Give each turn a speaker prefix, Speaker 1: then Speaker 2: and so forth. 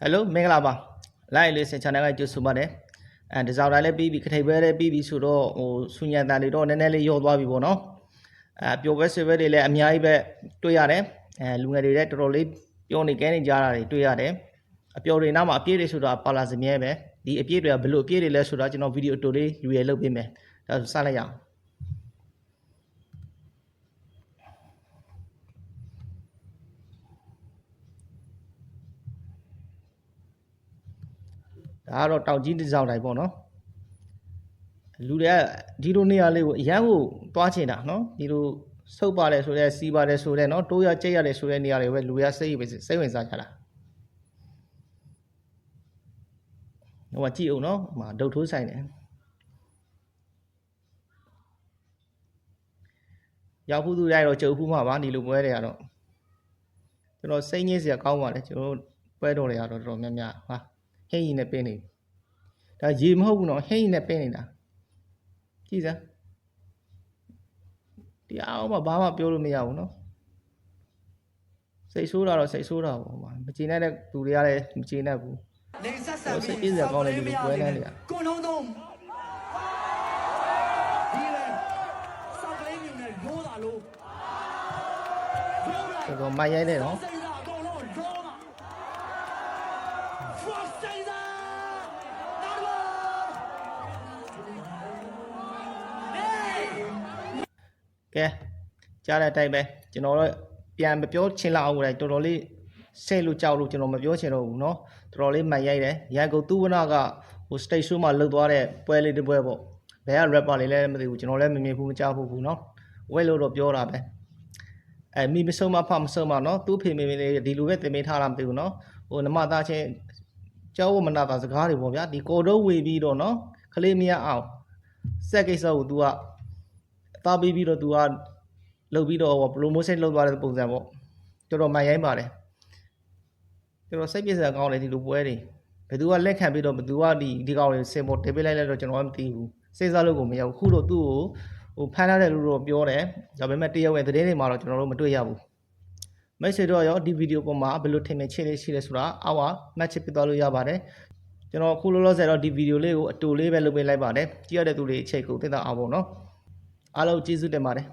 Speaker 1: ဟယ်လိုမင်္ဂလာပါလိုက်လေးစင် channel ကကြိုဆိုပါတယ်အဲဒီဇောက်တိုင်းလည်းပြီးပြီခထိပ်ပဲလည်းပြီးပြီဆိုတော့ဟိုဆူညံတန်တွေတော့နည်းနည်းလေးရော့သွားပြီပေါ့နော်အဲပျော်ပွဲဆွေပွဲတွေလည်းအများကြီးပဲတွေ့ရတယ်အဲလူငယ်တွေလည်းတော်တော်လေးပြောနေကဲနေကြတာတွေတွေ့ရတယ်အပျော်တွေနောက်မှာအပြည့်တွေဆိုတာပါလာစမြဲပဲဒီအပြည့်တွေကဘယ်လိုအပြည့်တွေလဲဆိုတာကျွန်တော်ဗီဒီယိုအတူလေးယူရလုပ်ပေးမယ်ဒါဆိုစလိုက်ရအောင် ဒါကတော့တောင်ကြီးတစ်စောင်းတိုင်းပေါ့နော်လူတွေကဒီလိုနေရာလေးကိုအရန်ကိုတွားချင်တာနော်ဒီလိုဆုပ်ပါတယ်ဆိုတဲ့စီးပါတယ်ဆိုတဲ့နော်တိုးရကြိတ်ရတယ်ဆိုတဲ့နေရာတွေပဲလူတွေကစိတ်ပဲစိတ်ဝင်စားကြတာဟိုမှာကြည့်အောင်နော်ဟိုမှာဒုတ်ထိုးဆိုင်တယ်ရောက်ဖို့သူရိုက်တော့ကြုံဖို့မှာပါဒီလိုပွဲတွေကတော့ကျွန်တော်စိတ်ညစ်စရာကောင်းပါတယ်ကျွန်တော်ပွဲတော်တွေကတော့တော်တော်များများဟာ ဟင်းရင်နဲ့ပင်းနေဒါရေမဟုတ်ဘူးနော်ဟင်းရင်နဲ့ပင်းနေတာကြည့်စမ်းတရားအောင်မှဘာမှပြောလို့မရဘူးနော်စိတ်ဆိုးတာတော့စိတ်ဆိုးတာပေါ့ဟိုမှာမကျေနပ်တဲ့သူတွေကလည်းမကျေနပ်ဘူး
Speaker 2: နေဆက်ဆံ
Speaker 1: ဟိုစိတ်ပြေးစရာကောင်းတယ်ဒီလိုပွဲလမ်းတွေက
Speaker 2: ကိုလုံးသုံးဒီလေစောက်ကလေးမြူနဲ့ရိုးတာလို့ရိုးတာ
Speaker 1: တော်တော်မိုက်ရိုက်တယ်နော်
Speaker 2: ကဲ
Speaker 1: ကြားတဲ့အတိုင်းပဲကျွန်တော်တို့ပြန်မပြောချင်လောက်အောင်လည်းတော်တော်လေးဆဲလို့ကြောက်လို့ကျွန်တော်မပြောချင်တော့ဘူးเนาะတော်တော်လေးမှန်ရိုက်တယ်ရန်ကုန်သူဝနကဟို stage show မှာလှုပ်သွားတဲ့ပွဲလေးတစ်ပွဲပေါ့ဘယ်က rapper လေးလဲမသိဘူးကျွန်တော်လည်းမမြင်ဘူးမကြားဘူးဘူးเนาะဝဲလို့တော့ပြောတာပဲအဲမိမဆုံးမဖမဆုံးမเนาะသူ့ဖေမေမေလေးဒီလိုပဲတင်ပေးထားတာမသိဘူးเนาะဟိုနမသားချင်း ကြောက်ဝမနာတာစကားတွေပေါ့ဗျာဒီကိုတော့ဝေပြီးတော့နော်ခလေးမရအောင်ဆက်ကိစ္စကို तू ကအသာပေးပြီးတော့ तू ကလုပ်ပြီးတော့ promotion လုပ်သွားတဲ့ပုံစံပေါ့တော်တော်မှန်ရိုင်းပါတယ်ကျွန်တော်စိတ်ပြည့်စရာကောင်းတယ်ဒီလိုပွဲတွေဘယ်သူကလက်ခံပြီးတော့ဘယ်သူကဒီဒီကောင်တွေစင်ပေါ်တင်ပေးလိုက်လဲတော့ကျွန်တော်မသိဘူးစိတ်စားလို့ကိုမရဘူးခုတော့သူ့ကိုဟိုဖမ်းထားတယ်လို့တော့ပြောတယ်ဒါပေမဲ့တရားဝင်သတင်းတွေမှာတော့ကျွန်တော်တို့မတွေ့ရဘူး မိတ်ဆွေတို့ရောဒီဗီဒီယိုပေါ်မှာဘယ်လိုထင်မြင်ချင်လေးရှိလဲဆိုတာအောက်ကမှတ်ချပြသွားလို့ရပါတယ်ကျွန်တော်အခုလောလောဆယ်တော့ဒီဗီဒီယိုလေးကိုအတူလေးပဲလုပ်ပေးလိုက်ပါတယ်ကြည့်ရတဲ့သူတွေအချိန်ကိုသိတာအောင်ပေါ့နော်အားလုံးကျေးဇူးတင်ပါတယ်